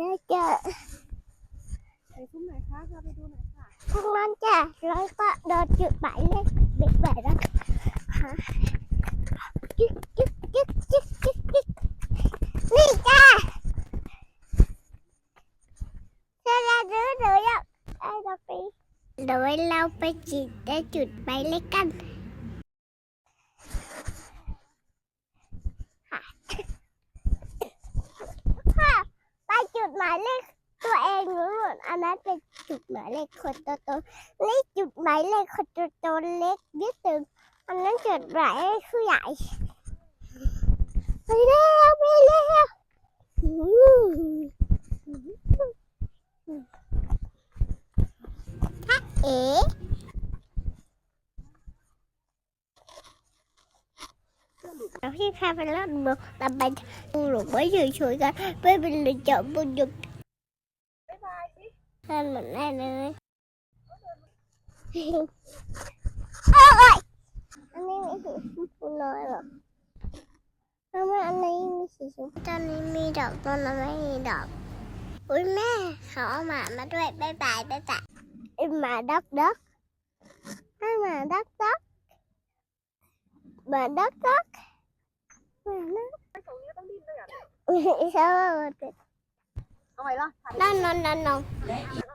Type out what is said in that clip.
แล้วจะไปซุ้มไหนคะพาไปดูหน่อยค่ะทางนั้นจ้ะแล้วก็เดินจุดหมายเลขเบ็ดแบบนั้นค่ะจึ๊กจึ๊กจึ๊กจึ๊กจึ๊กจึ๊กนี่จ้ะเธอจะดูหนูอยากไอ้เราไปเดี๋ยวเราไปจิตได้จุดหมายเลขกันค่ะค่ะไปจุด หมายเลขตัวเองรู้หมดอันนั้นเป็นจุดหมายเลขคนโตโตๆนี่จุดหมายเลขคนโตโตๆเล็กนิดนึงอันนั้นจุดหมายเลขผู้ใหญ่ไปแล้วไปแล้วอืมฮะเอ๋ แล้วพี่พาไปเล่นมือเราไปหลงไม่ยู่ช่วยกันไม่เป็นเลยจับบุญยุบบ๊ายบายสิทำเหมือนแม่เลยเอ้ยอันนี้มีสีชมพูน้อยเหรอทำไมอันนี้มีสีชมพูตอนนี้มีดอกตอนนั้นไม่มีดอกอุ้ยแม่เขาเอาหมามาด้วยบ๊ายบายบ๊ายบายไอหมาดักดักให้หมาดักดักหมาดักดักหมาดัก ไปตรงนี้ต้องดิ้นด้วย อะใช่ว่ามันเป็นเอาไว้ล่ะถ่ายนั่นนั่นนั่นนั่นเอา